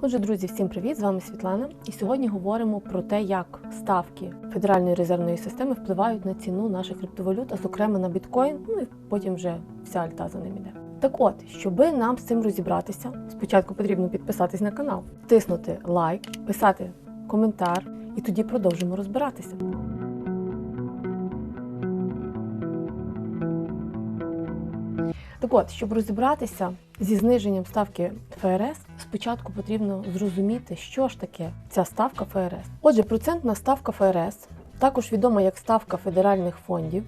Отже, друзі, всім привіт! З вами Світлана. І сьогодні говоримо про те, як ставки Федеральної резервної системи впливають на ціну наших криптовалют, а зокрема на біткоін. Ну і потім вже вся альта за ним іде. Так от, щоби нам з цим розібратися, спочатку потрібно підписатись на канал, тиснути лайк, писати коментар, і тоді продовжимо розбиратися. Так от, щоб розібратися зі зниженням ставки ФРС, спочатку потрібно зрозуміти, що ж таке ця ставка ФРС. Отже, процентна ставка ФРС, також відома як ставка федеральних фондів,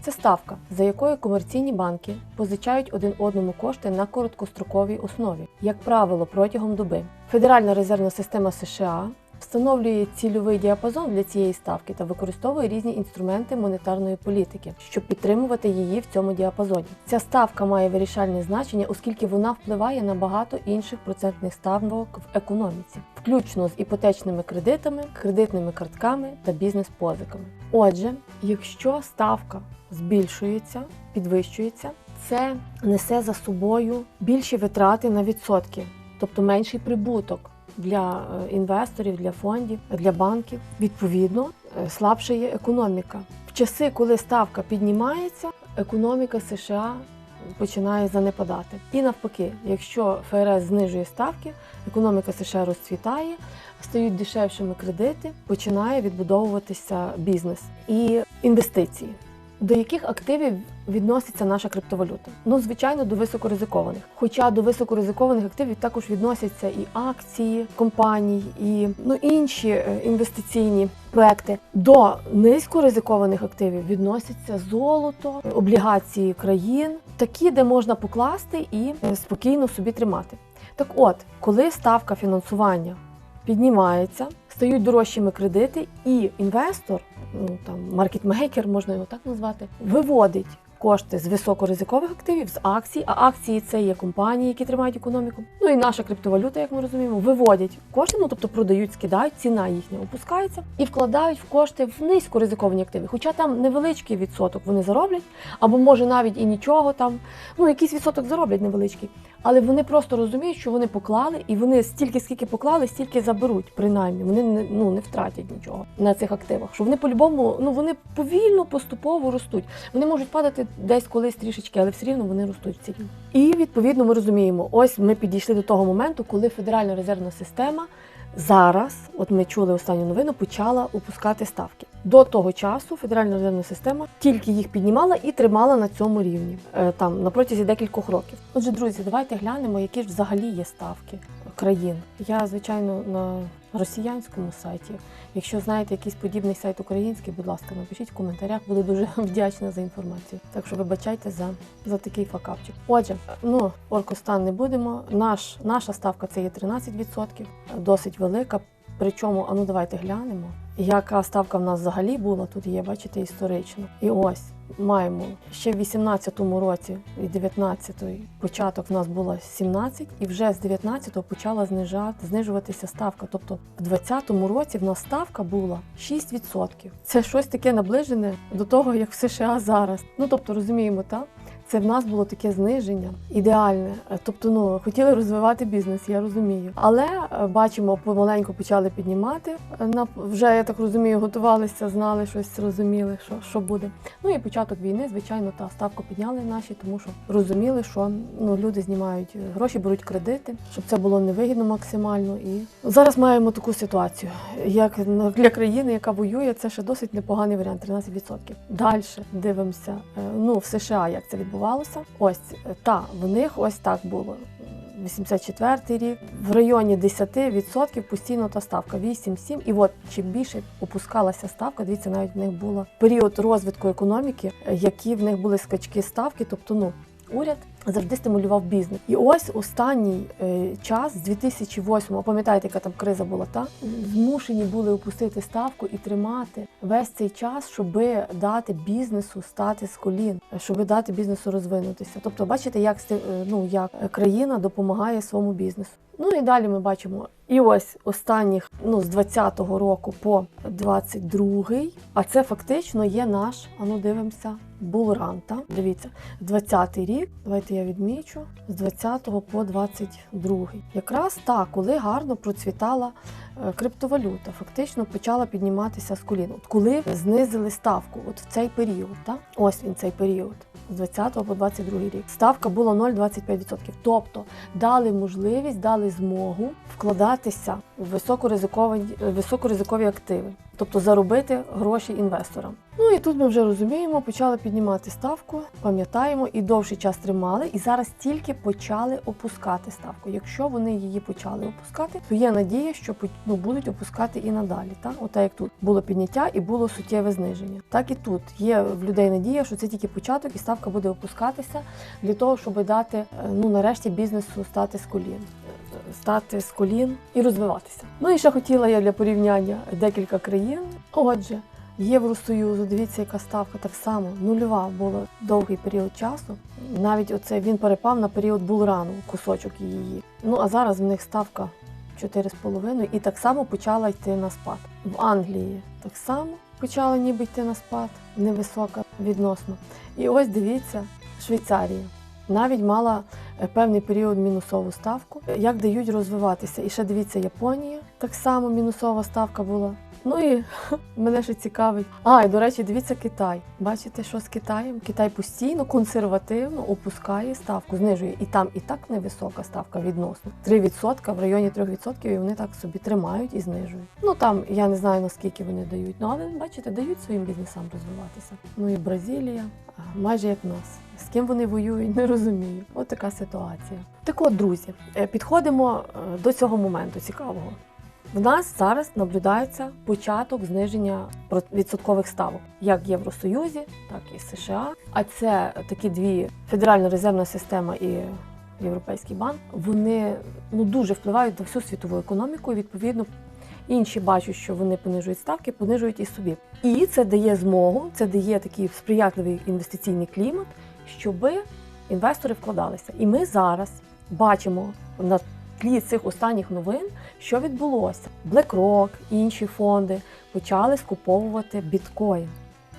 це ставка, за якою комерційні банки позичають один одному кошти на короткостроковій основі, як правило, протягом доби. Федеральна резервна система США встановлює цільовий діапазон для цієї ставки та використовує різні інструменти монетарної політики, щоб підтримувати її в цьому діапазоні. Ця ставка має вирішальне значення, оскільки вона впливає на багато інших процентних ставок в економіці, включно з іпотечними кредитами, кредитними картками та бізнес-позиками. Отже, якщо ставка збільшується, підвищується, це несе за собою більші витрати на відсотки, тобто менший прибуток для е, інвесторів, для фондів, для банків. Відповідно, е, слабша є економіка. В часи, коли ставка піднімається, економіка США починає занепадати. І навпаки, якщо ФРС знижує ставки, економіка США розцвітає, стають дешевшими кредити, починає відбудовуватися бізнес і інвестиції. До яких активів відноситься наша криптовалюта? Ну, звичайно, до високоризикованих. Хоча до високоризикованих активів також відносяться і акції компаній, і ну інші е, інвестиційні проекти. До низькоризикованих активів відносяться золото, облігації країн, такі, де можна покласти і е, спокійно собі тримати. Так от, коли ставка фінансування піднімається, стають дорожчими кредити, і інвестор, ну там маркетмейкер, можна його так назвати, виводить кошти з високоризикових активів, з акцій. А акції це є компанії, які тримають економіку. Ну і наша криптовалюта, як ми розуміємо, виводять кошти, ну тобто продають, скидають, ціна їхня опускається і вкладають в кошти в низькоризиковані активи. Хоча там невеличкий відсоток вони зароблять, або може навіть і нічого там, ну якийсь відсоток зароблять невеличкий. Але вони просто розуміють, що вони поклали, і вони стільки, скільки поклали, стільки заберуть, принаймні. Вони не ну не втратять нічого на цих активах. Що вони по-любому, ну вони повільно, поступово ростуть. Вони можуть падати десь колись трішечки, але все рівно вони ростуть в ціні. І відповідно ми розуміємо, ось ми підійшли до того моменту, коли Федеральна резервна система зараз, от ми чули останню новину, почала опускати ставки. До того часу Федеральна резервна система тільки їх піднімала і тримала на цьому рівні е, там на протязі декількох років. Отже, друзі, давайте глянемо, які ж взагалі є ставки країн. Я звичайно на росіянському сайті. Якщо знаєте якийсь подібний сайт український, будь ласка, напишіть в коментарях, буду дуже вдячна за інформацію. Так що вибачайте за, за такий факапчик. Отже, ну Оркостан не будемо. Наш наша ставка це є 13%, досить велика. Причому, а ну давайте глянемо, яка ставка в нас взагалі була. Тут є, бачите, історично. І ось маємо ще в 18-му році і 19-й початок в нас було 17, і вже з 19-го почала знижати, знижуватися ставка. Тобто в 20-му році в нас ставка була 6%. Це щось таке наближене до того, як в США зараз. Ну тобто розуміємо, так? Це в нас було таке зниження ідеальне. Е, Тобто, ну хотіли розвивати бізнес, я розумію. Але е, бачимо, помаленьку почали піднімати. Е, На вже я так розумію, готувалися, знали щось, розуміли, що, що буде. Ну і початок війни, звичайно, та ставку підняли наші, тому що розуміли, що ну люди знімають гроші, беруть кредити, щоб це було невигідно максимально. І зараз маємо таку ситуацію, як для країни, яка воює, це ще досить непоганий варіант 13%. Далі дивимося. Ну в США як це відбувається відбувалося. Ось е, та в них ось так було. 84 рік в районі 10% постійно та ставка 8-7. І от чим більше опускалася ставка, дивіться, навіть в них було період розвитку економіки, е, які в них були скачки ставки, тобто ну. Уряд завжди стимулював бізнес. І ось останній е, час, з 2008-го, пам'ятаєте, яка там криза була, та змушені були опустити ставку і тримати весь цей час, щоб дати бізнесу стати з колін, щоб дати бізнесу розвинутися. Тобто, бачите, як е, ну як країна допомагає своєму бізнесу. Ну і далі ми бачимо. І ось останніх ну з 20-го року по 22-й, а це фактично є наш. А ну дивимося. булранта. дивіться, 20-й рік. Давайте я відмічу з 20-го по 22-й. Якраз так, коли гарно процвітала криптовалюта, фактично почала підніматися з колін. От коли знизили ставку, от в цей період, та ось він цей період. З 20 по 22 рік ставка була 0,25%. Тобто дали можливість, дали змогу вкладатися в високоризикові, високоризикові активи, тобто заробити гроші інвесторам. Ну і тут ми вже розуміємо, почали піднімати ставку, пам'ятаємо і довший час тримали, і зараз тільки почали опускати ставку. Якщо вони її почали опускати, то є надія, що ну, будуть опускати і надалі. Так? Ота як тут було підняття і було суттєве зниження. Так і тут є в людей надія, що це тільки початок, і ставка буде опускатися для того, щоб дати е, ну нарешті бізнесу стати з колін. Стати з колін і розвиватися. Ну і ще хотіла я для порівняння декілька країн. Отже, Євросоюзу, дивіться, яка ставка так само нульова була довгий період часу. Навіть оце він перепав на період булрану, кусочок її. Ну а зараз в них ставка 4,5 і так само почала йти на спад. В Англії так само почала ніби йти на спад, невисока відносно. І ось дивіться, Швейцарія навіть мала певний період мінусову ставку. Як дають розвиватися? І ще дивіться, Японія так само мінусова ставка була. Ну і мене ще цікавить. А, і до речі, дивіться Китай. Бачите, що з Китаєм? Китай постійно консервативно опускає ставку, знижує. І там і так невисока ставка відносно. 3% в районі 3% і вони так собі тримають і знижують. Ну там я не знаю наскільки вони дають. Ну але бачите, дають своїм бізнесам розвиватися. Ну і Бразилія, майже як нас. Ким вони воюють, не розумію. От така ситуація. Так от, друзі, е, підходимо е, до цього моменту цікавого. В нас зараз наблюдається початок зниження відсоткових ставок, як в Євросоюзі, так і в США. А це такі дві федеральна резервна система і Європейський банк. Вони ну дуже впливають на всю світову економіку. І відповідно інші бачать, що вони понижують ставки, понижують і собі. І це дає змогу, це дає такий сприятливий інвестиційний клімат, щоби інвестори вкладалися. І ми зараз бачимо на тлі цих останніх новин, що відбулося. BlackRock, інші фонди почали скуповувати біткоін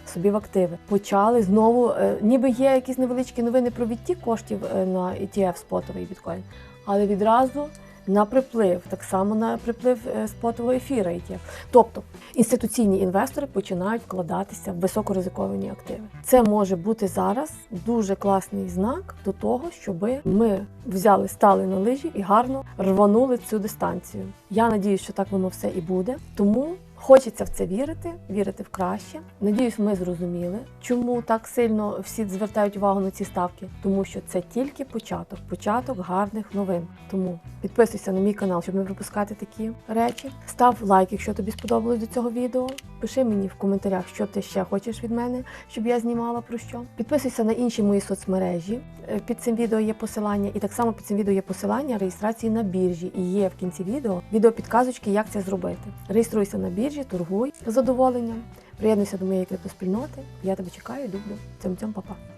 собі в активи. Почали знову, е, ніби є якісь невеличкі новини про відтік коштів е, на ETF спотовий біткоін, але відразу на приплив, так само на приплив е, спотового ефіра ETF. Тобто інституційні інвестори починають вкладатися в високоризиковані активи. Це може бути зараз дуже класний знак до того, щоб ми взяли, стали на лижі і гарно рванули цю дистанцію. Я надіюсь, що так воно все і буде. Тому хочеться в це вірити, вірити в краще. Надіюсь, ми зрозуміли, чому так сильно всі звертають увагу на ці ставки, тому що це тільки початок, початок гарних новин. Тому підписуйся на мій канал, щоб не пропускати такі речі. Став лайк, якщо тобі сподобалось до цього відео. Пиши мені в коментарях, що ти ще хочеш від мене, щоб я знімала про що. Підписуйся на інші мої соцмережі. Е, Під цим відео є посилання, і так само під цим відео є посилання реєстрації на біржі. І є в кінці відео відеопідказочки, як це зробити. Реєструйся на біржі, торгуй з задоволенням. Приєднуйся до моєї криптоспільноти. Я тебе чекаю, люблю. Цьом цьом, па-па.